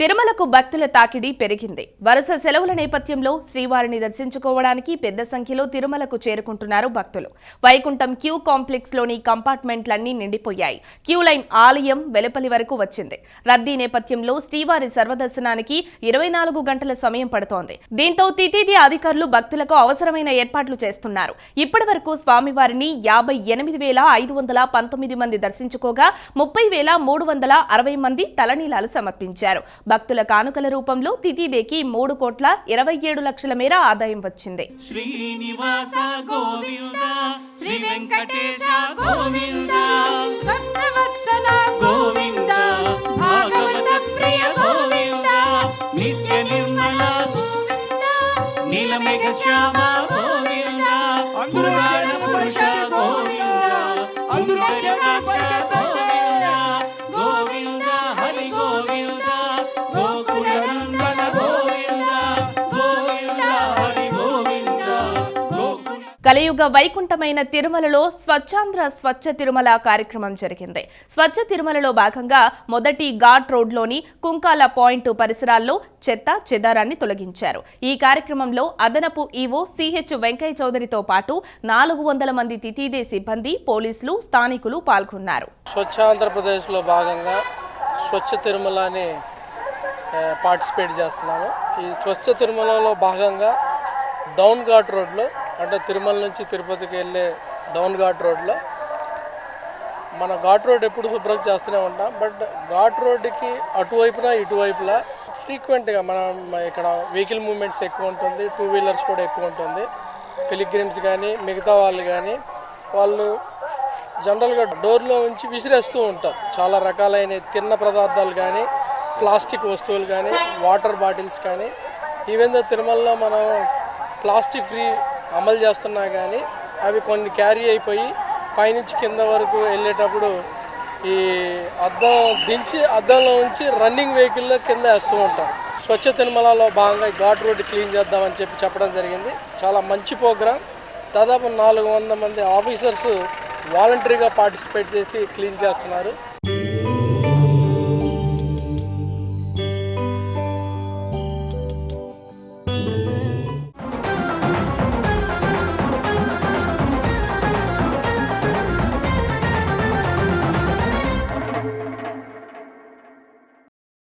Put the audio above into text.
తిరుమలకు భక్తుల తాకిడి పెరిగింది. వరుస సెలవుల నేపథ్యంలో శ్రీవారిని దర్శించుకోవడానికి పెద్ద సంఖ్యలో తిరుమలకు చేరుకుంటున్నారు భక్తులు. వైకుంఠం క్యూ కాంప్లెక్స్లోని కంపార్ట్మెంట్లన్నీ నిండిపోయాయి. క్యూ లైన్ ఆలయం వెలుపలి వరకు వచ్చింది. రద్దీ నేపథ్యంలో శ్రీవారి సర్వదర్శనానికి ఇరవై నాలుగు గంటల సమయం పడుతోంది. దీంతో తితిది అధికారులు భక్తులకు అవసరమైన ఏర్పాట్లు చేస్తున్నారు. ఇప్పటి వరకు స్వామివారిని యాభై ఎనిమిది వేల ఐదు వందల పంతొమ్మిది మంది దర్శించుకోగా ముప్పై వేల మూడు వందల అరవై మంది తలనీలాలు సమర్పించారు. భక్తుల కానుకల రూపంలో తితిదేకి మూడు కోట్ల ఇరవై ఏడు లక్షల మేర ఆదాయం వచ్చింది. శ్రీనివాస గోవింద శ్రీ వెంకటేశ గోవింద భక్తవత్సల గోవింద భాగవత ప్రియ గోవింద నిత్య నిర్మల గోవింద నీలమేఘ శ్యామ గోవింద. కలియుగ వైకుంఠమైన తిరుమలలో స్వచ్ఛాంధ్ర స్వచ్ఛ తిరుమల కార్యక్రమం జరిగింది. స్వచ్ఛ తిరుమలలో భాగంగా మొదటి ఘాట్ రోడ్లోని కుంకాల పాయింట్ పరిసరాల్లో చెత్త చెదారాన్ని తొలగించారు. ఈ కార్యక్రమంలో అదనపు ఈవో సిహెచ్ వెంకయ్య చౌదరితో పాటు నాలుగు వందల మంది తితీదే సిబ్బంది పోలీసులు స్థానికులు పాల్గొన్నారు. స్వచ్ఛ ఆంధ్రప్రదేశ్లో భాగంగా స్వచ్ఛ తిరుమల అని పార్టిసిపేట్ చేస్తున్నాము ఈ స్వచ్ఛ తిరుమలలో భాగంగా డౌన్ ఘాట్ రోడ్లో అంటే తిరుమల నుంచి తిరుపతికి వెళ్ళే డౌన్ ఘాట్ రోడ్లో. మన ఘాట్ రోడ్ ఎప్పుడు శుభ్రం చేస్తూనే ఉంటాం. బట్ ఘాట్ రోడ్డుకి అటువైపున ఇటువైపులా ఫ్రీక్వెంట్గా మనం ఇక్కడ వెహికల్ మూమెంట్స్ ఎక్కువ ఉంటుంది. టూ వీలర్స్ కూడా ఎక్కువ ఉంటుంది. పిలిగ్రిమ్స్ కానీ మిగతా వాళ్ళు కానీ వాళ్ళు జనరల్గా డోర్లో ఉంచి విసిరేస్తూ ఉంటారు. చాలా రకాలైన తిన్న పదార్థాలు కానీ ప్లాస్టిక్ వస్తువులు కానీ వాటర్ బాటిల్స్ కానీ. ఈవెన్ దో తిరుమలలో మనం ప్లాస్టిక్ ఫ్రీ అమలు చేస్తున్నా కానీ అవి కొన్ని క్యారీ అయిపోయి పైనుంచి కింద వరకు వెళ్ళేటప్పుడు ఈ అద్దం దించి అద్దంలో ఉంచి రన్నింగ్ వెహికల్లో కింద వేస్తూ ఉంటారు. స్వచ్ఛ తిరుమలలో భాగంగా ఘాట్ రోడ్డు క్లీన్ చేద్దామని చెప్పి చెప్పడం జరిగింది. చాలా మంచి ప్రోగ్రాం. దాదాపు నాలుగు వంద మంది ఆఫీసర్స్ వాలంటరీగా పార్టిసిపేట్ చేసి క్లీన్ చేస్తున్నారు.